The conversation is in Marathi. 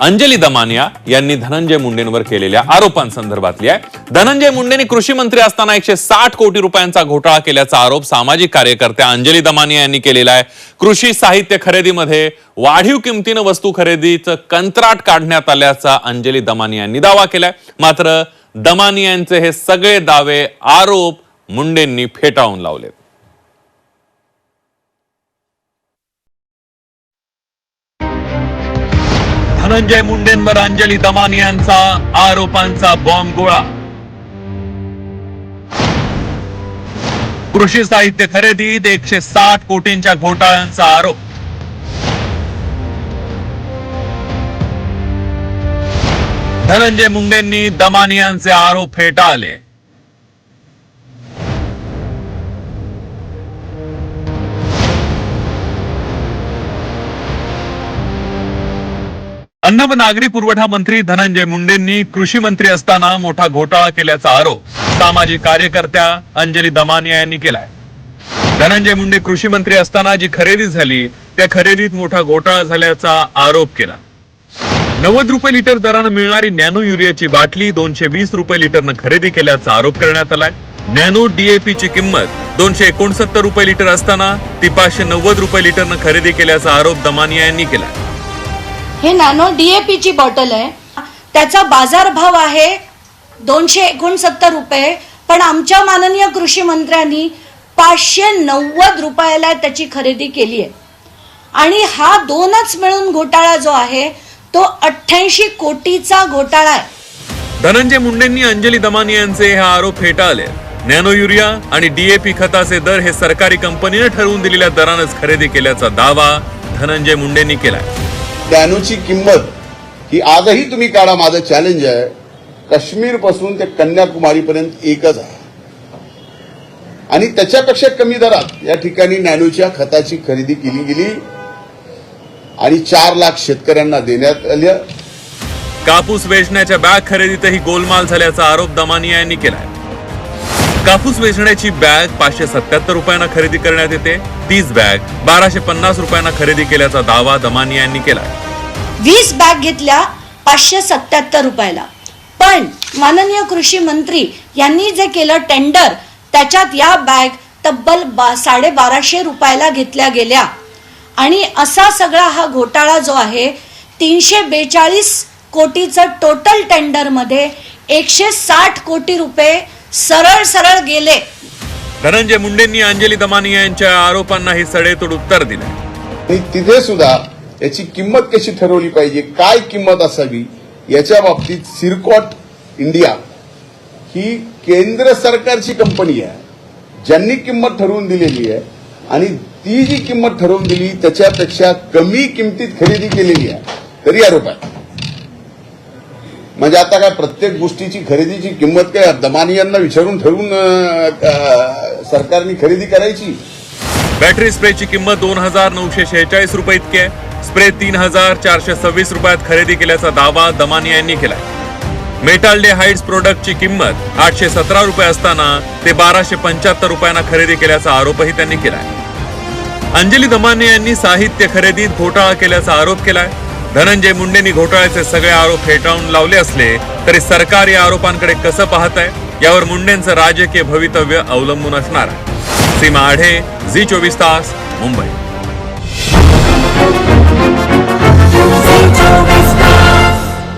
अंजली दमानिया यांनी धनंजय मुंडेंवर केलेल्या आरोपांसंदर्भातली आहे. धनंजय मुंडेंनी कृषी मंत्री असताना एकशे साठ कोटी रुपयांचा घोटाळा केल्याचा आरोप सामाजिक कार्यकर्त्या अंजली दमानिया यांनी केलेला आहे. कृषी साहित्य खरेदीमध्ये वाढीव किमतीनं वस्तू खरेदीचं कंत्राट काढण्यात आल्याचा अंजली दमानिया यांनी दावा केलाय. मात्र दमानियांचे हे सगळे दावे आरोप मुंडेंनी फेटाळून लावलेत. धनंजय मुंडेंवर अंजली दमानी यांचा आरोपांचा बॉम्ब गोळा. कृषी साहित्य खरेदीत एकशे साठ कोटींच्या घोटाळ्यांचा आरोप. धनंजय मुंडेंनी दमानी यांचे आरोप फेटाळले. अन्न व नागरी पुरवठा मंत्री धनंजय मुंडेंनी कृषी मंत्री असताना मोठा घोटाळा केल्याचा आरोप सामाजिक कार्यकर्त्या अंजली दमानिया यांनी केलाय. धनंजय मुंडे कृषी मंत्री असताना जी खरेदी झाली त्या खरेदीत मोठा घोटाळा झाल्याचा आरोप केला. नव्वद रुपये लिटर दरानं मिळणारी नॅनो युरियाची बाटली दोनशे वीस रुपये लिटरनं खरेदी केल्याचा आरोप करण्यात आलाय. नॅनो डीएपीची किंमत दोनशे एकोणसत्तर रुपये लिटर असताना ती पाचशे नव्वद रुपये लिटरनं खरेदी केल्याचा आरोप दमानिया यांनी केलाय. हे नॅनो डीएपीची बॉटल आहे. त्याचा बाजारभाव आहे दोनशे एकोणसत्तर रुपये. पण आमच्या माननीय कृषी मंत्र्यांनी पाचशे नव्वद रुपयाला त्याची खरेदी केली आहे. आणि हा दोनच मिळून घोटाळा जो आहे तो अठ्ठ्याऐंशी कोटीचा घोटाळा आहे. धनंजय मुंडेंनी अंजली दमानी यांचे हे आरोप फेटाळले. नॅनो युरिया आणि डीएपी खताचे दर हे सरकारी कंपनीने ठरवून दिलेल्या दरानेच खरेदी केल्याचा दावा धनंजय मुंडेंनी केलाय. नॅनोची किंमत ही आजही तुम्ही काढा माझं चॅलेंज आहे. काश्मीरपासून ते कन्याकुमारी पर्यंत एकच आहे. आणि त्याच्यापेक्षा कमी दरात या ठिकाणी नॅनोच्या खताची खरेदी केली गेली. आणि चार लाख शेतकऱ्यांना देण्यात आल्या. कापूस वेचण्याच्या बॅग खरेदीतही गोलमाल झाल्याचा आरोप दमानिया यांनी केलाय. कापूस वेचण्याची बॅग पाचशे सत्याहत्तर रुपयांना खरेदी करण्यात येते. तीच बॅग बाराशे पन्नास रुपयांना खरेदी केल्याचा दावा दमानिया यांनी केलाय. वीस बॅग घेतल्या पाचशे सत्याहत्तर रुपयाला. पण माननीय कृषी मंत्री यांनी जे केलं टेंडर त्याच्यात या बॅग तब्बल बा साडेबाराशे रुपयाला घेतल्या गेल्या. आणि असा सगळा हा घोटाळा जो आहे तीनशे बेचाळीस कोटीचं टोटल टेंडरमध्ये एकशे साठ कोटी रुपये सरळ सरळ गेले. धनंजय मुंडेंनी अंजली दमानिया यांच्या आरोपांना हे सडेतोड उत्तर दिले. आणि तिथे सुद्धा याची किंमत कशी ठरवली पाहिजे? काय किंमत असावी? याच्या बाबतीत सिरकॉट इंडिया ही केंद्र सरकारची कंपनी आहे. ज्यांनी किंमत ठरवून दिलेली आहे आणि ती जी किंमत ठरवून दिली त्याच्यापेक्षा कमी किमतीत खरेदी केलेली आहे. तरी आरोप आहे. म्हणजे आता काय प्रत्येक गोष्टीची खरेदीची किंमत काय? दमानी यांना विचारून ठरवून सरकारने खरेदी करायची. बॅटरी स्प्रेची किंमत दोन हजार नऊशे शेहेचाळीस रुपये इतकी आहे. स्प्रे तीन हजार चारशे सव्वीस रुपयात खरेदी केल्याचा दावा दमानिया यांनी केलाय. मेटाल डे हाइड्स प्रोडक्टची किंमत आठशे सतरा रुपये असताना ते बाराशे पंच्याहत्तर रुपयांना खरेदी केल्याचा आरोपही त्यांनी केलाय. अंजली दमाने यांनी साहित्य खरेदीत घोटाळा केल्याचा आरोप केलाय. धनंजय मुंडेंनी घोटाळ्याचे सगळे आरोप फेटाळून लावले असले तरी सरकार या आरोपांकडे कसं पाहत आहे यावर मुंडेंचं राजकीय भवितव्य अवलंबून असणार सीमा आढे झी चोवीस तास मुंबई.